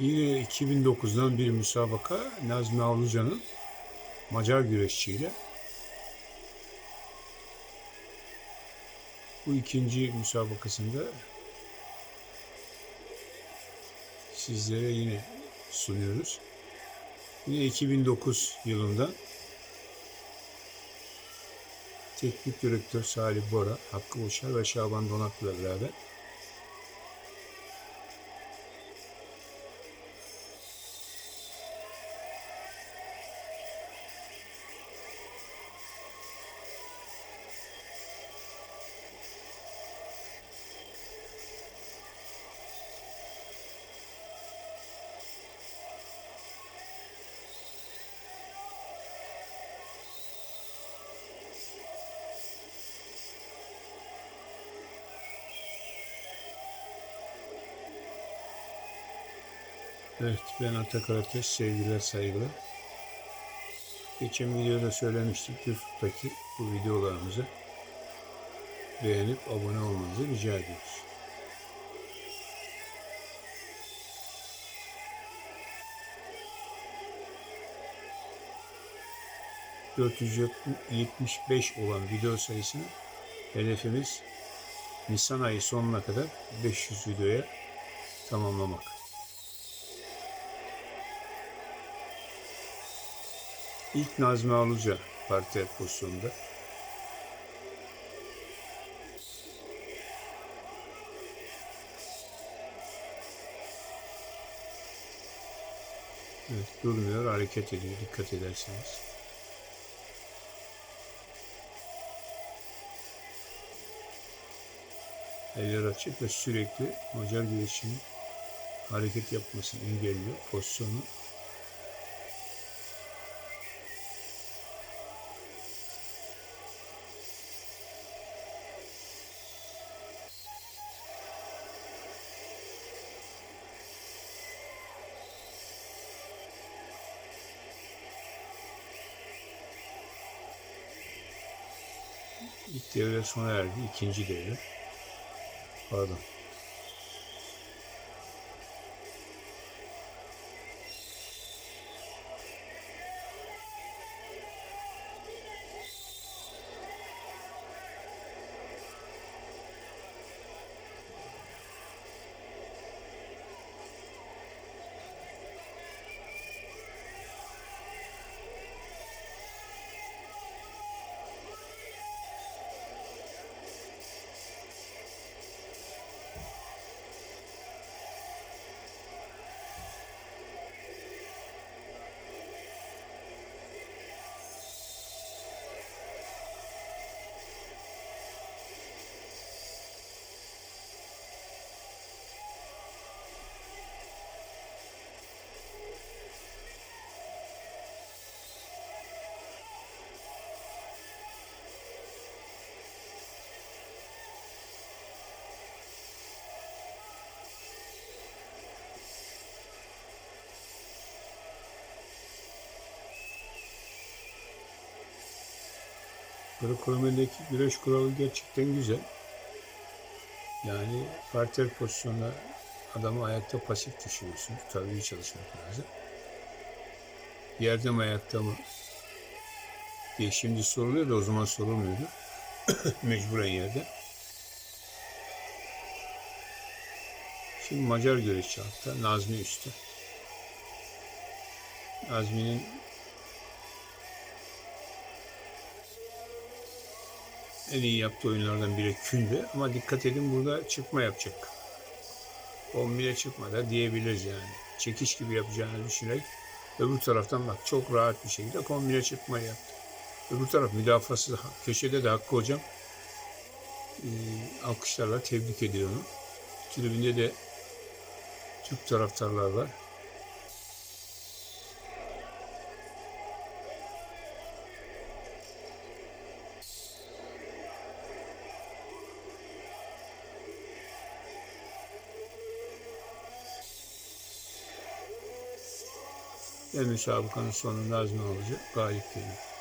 Yine 2009'dan bir müsabaka Nazmi Avluca'nın Macar güreşçiyle. Bu ikinci müsabakasında sizlere yine sunuyoruz. Yine 2009 yılında teknik direktör Salih Bora, Hakkı Uçar ve Şaban Donatlı'la beraber Evet, ben Atak Ateş, sevgiler, saygılar. Geçen videoda söylemiştik, YouTube'daki bu videolarımızı beğenip abone olmanızı rica ediyoruz. ...475 olan video sayısını hedefimiz Nisan ayı sonuna kadar 500 videoya tamamlamak. İlk Nazmi Aluca parter pozisyonunda. Evet, durmuyor, hareket ediyor dikkat ederseniz. Eller açık ve sürekli Macar güreşinin hareket yapmasını engelliyor pozisyonu. İlk devre sona erdi. ikinci devre. Pardon. Greco-Romen'deki güreş kuralı gerçekten güzel. Yani parter pozisyonda adamı ayakta pasif düşürüyorsun. İyi çalışmak lazım. Yerde mi ayakta mı diye şimdi soruluyor da o zaman sorulmuyordu. Mecburen yerde. Şimdi Macar güreşçi altta. Nazmi üstte. Nazmi'nin en iyi yaptığı oyunlardan biri Künde. Ama dikkat edin burada çıkma yapacak. Kombine çıkmadı diyebiliriz yani. Çekiş gibi yapacağını düşünerek öbür taraftan bak çok rahat bir şekilde kombine çıkma yaptı. Öbür taraf müdafası köşede de Hakkı Hocam e, alkışlarla tebrik ediyor onu. Tribünde de Türk taraftarlar var. Ve müsabakanın sonunda Nazmi olacak. Galip geliyor.